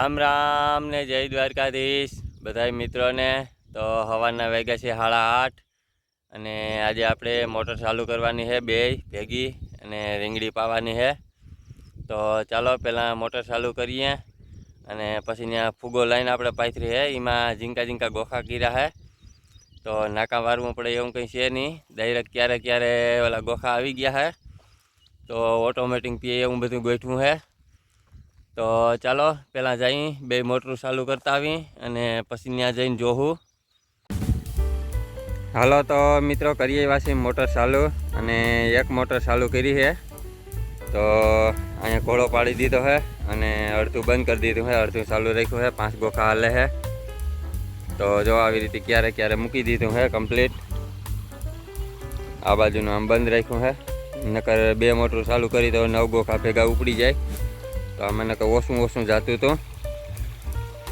રામ રામ ને જય દ્વારકાધીશ બધાય મિત્રોને. તો હવાના વાગ્યા છે સાડા આઠ અને આજે આપણે મોટર ચાલુ કરવાની છે બે ભેગી અને રીંગડી પાવાની છે. તો ચાલો પહેલાં મોટર ચાલુ કરીએ અને પછી ત્યાં ફૂગો લાઈન આપણે પાથરી છે. એમાં ઝીંકા ઝીંકા ગોખા કીરા છે. તો નાકા વારવું પડે એવું કંઈ છે નહીં. ડાયરેક્ટ ક્યારે ક્યારે ઓલા ગોખા આવી ગયા છે. તો ઓટોમેટિક પીએ એવું બધું ગોઠવું છે. તો ચાલો પહેલાં જઈ, બે મોટરું ચાલુ કરતા આવી અને પછી ત્યાં જઈને જોવું હાલો તો મિત્રો, કરીએ વાસી મોટર ચાલુ અને એક મોટર ચાલુ કરી છે તો અહીંયા ઘોડો પાડી દીધો છે અને અડધું બંધ કરી દીધું છે અડધું ચાલુ રાખ્યું છે પાંચ ગોખા હાલે છે તો જો આવી રીતે ક્યારે ક્યારે મૂકી દીધું છે કમ્પ્લીટ આ બાજુનું આમ બંધ રાખ્યું છે નકર બે મોટરું ચાલુ કરી તો નવ ગોખા ભેગા ઉપડી જાય. તો અમે કહું ઓછું ઓછું જતું હતું.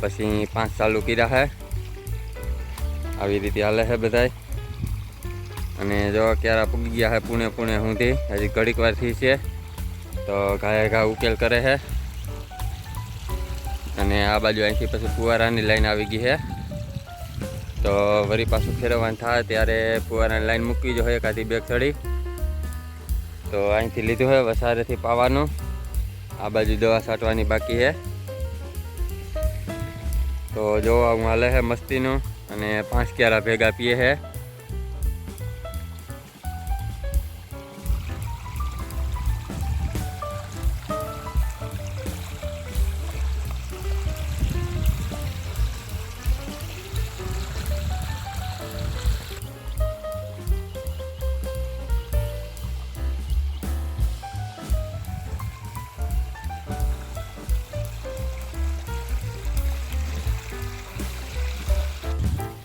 પછી પાંચ ચાલુ કર્યા છે આવી રીતે હાલે છે બધાય. અને જો ક્યારે પૂગી ગયા છે પુણે પુણે સુધી હજી ઘડીક વારથી છે. તો ઘાએ ઘા ઉકેલ કરે છે અને આ બાજુ અહીંથી પછી ફુવારાની લાઈન આવી ગઈ છે તો વળી પાછું ફેરવવાનું થાય ત્યારે ફુવારાની લાઈન મૂકવી જોઈએ કાંથી બેગ ચડી. તો અહીંથી લીધું છે વસારેથી પાવાનું. આ બાજુ દવા છાંટવાની બાકી છે. તો જો હું હાલે છે મસ્તીનું અને પાંચ ક્યારા ભેગા પીએ છે.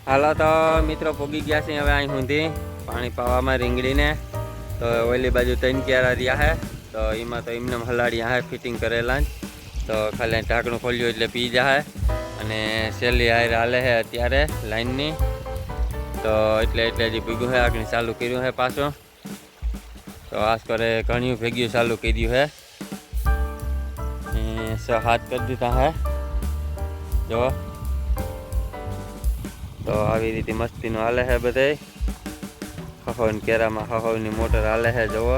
હાલો તો મિત્રો પોગી ગયા છે હવે અહીં સુધી. પાણી પાવામાં રીંગડીને તો ઓલી બાજુ ત્રણ ક્યારા રહ્યા છે તો એમાં તો એમને હલાડ્યા છે ફિટિંગ કરેલા જ. તો ખાલી ઢાંકણું ખોલ્યું એટલે પી જાય અને સેલી હારે હાલે છે અત્યારે લાઈનની. તો એટલે એટલે હજી ભેગું છે આગળ ચાલુ કર્યું છે પાછું. તો આસ કરે ઘણું ભેગ્યું ચાલુ કર્યું છે હાથ કરી દીધા હે. જો. તો આવી રીતે મસ્તીનું હાલે છે બધે હહોન કેરામાં હહોની મોટર હાલે છે, જુઓ.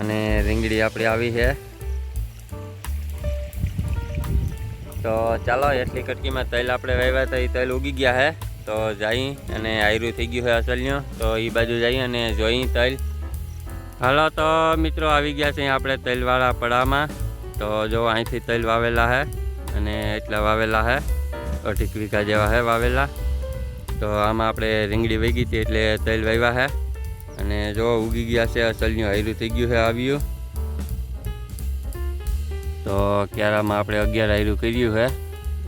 અને રીંગડી આપણી આવી છે. તો ચાલો, એટલી કટકીમાં તૈલ આપણે વાવ્યા તો એ તૈલ ઉગી ગયા છે. તો જઈ અને આયરું થઈ ગયું છે અસલ્યું તો એ બાજુ જઈ અને જોઈ તલ. હાલો તો મિત્રો આવી ગયા છે આપણે તેલવાળા પડામાં. તો જો અહીંથી તેલ વાવેલા હે અને એટલા વાવેલા હે. અઢીક વીઘા જેવા હે વાવેલા. તો આમાં આપણે રીંગડી વેગી હતી એટલે તેલ વાવ્યા હે. અને જો ઉગી ગયા છે, અસલનું હાયરું થઈ ગયું છે આવ્યું. તો ક્યારામાં આપણે અગિયાર હાયરું કર્યું છે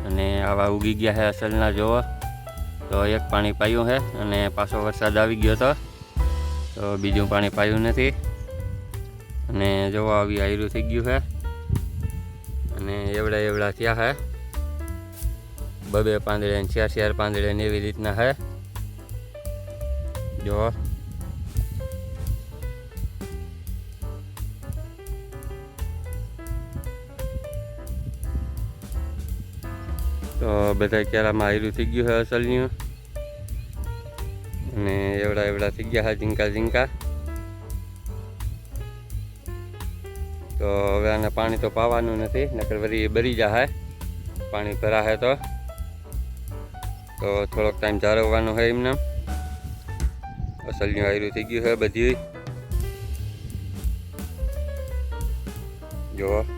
અને આવા ઉગી ગયા છે અસલના જોવો તો એક પાણી પાયું છે અને પાછો વરસાદ આવી ગયો હતો તો બીજું પાણી પાયું નથી. અને જોવા આવી આયરું થઈ ગયું છે અને એવડા એવડા થયા છે બબે પાંદડે ને ચાર ચાર પાંદડે ને એવી રીતના હે. જો. તો બધા કેરામાં આયરું થઈ ગયું છે અસલનું. અને એવડા એવડા થઈ ગયા ઝીંકા ઝીંકા. તો હવે આને પાણી તો પાવાનું નથી, નકર વળી બરી જાય પાણી ભરાશે તો. તો થોડોક ટાઈમ જાળવવાનો હોય એમને. અસલનું આયરું થઈ ગયું છે બધી. જુઓ.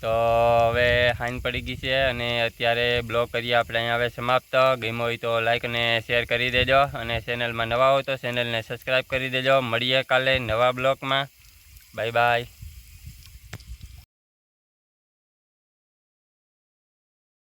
તો હવે હાઈન પડી ગઈ છે અને અત્યારે બ્લોગ કરીએ આપણે. અહીંયા હવે સમાપ્ત. ગમ્યો હોય તો લાઇક અને શેર કરી દેજો અને ચેનલમાં નવા હોય તો ચેનલને સબસ્ક્રાઈબ કરી દેજો. મળીએ કાલે નવા બ્લોગમાં. Bye bye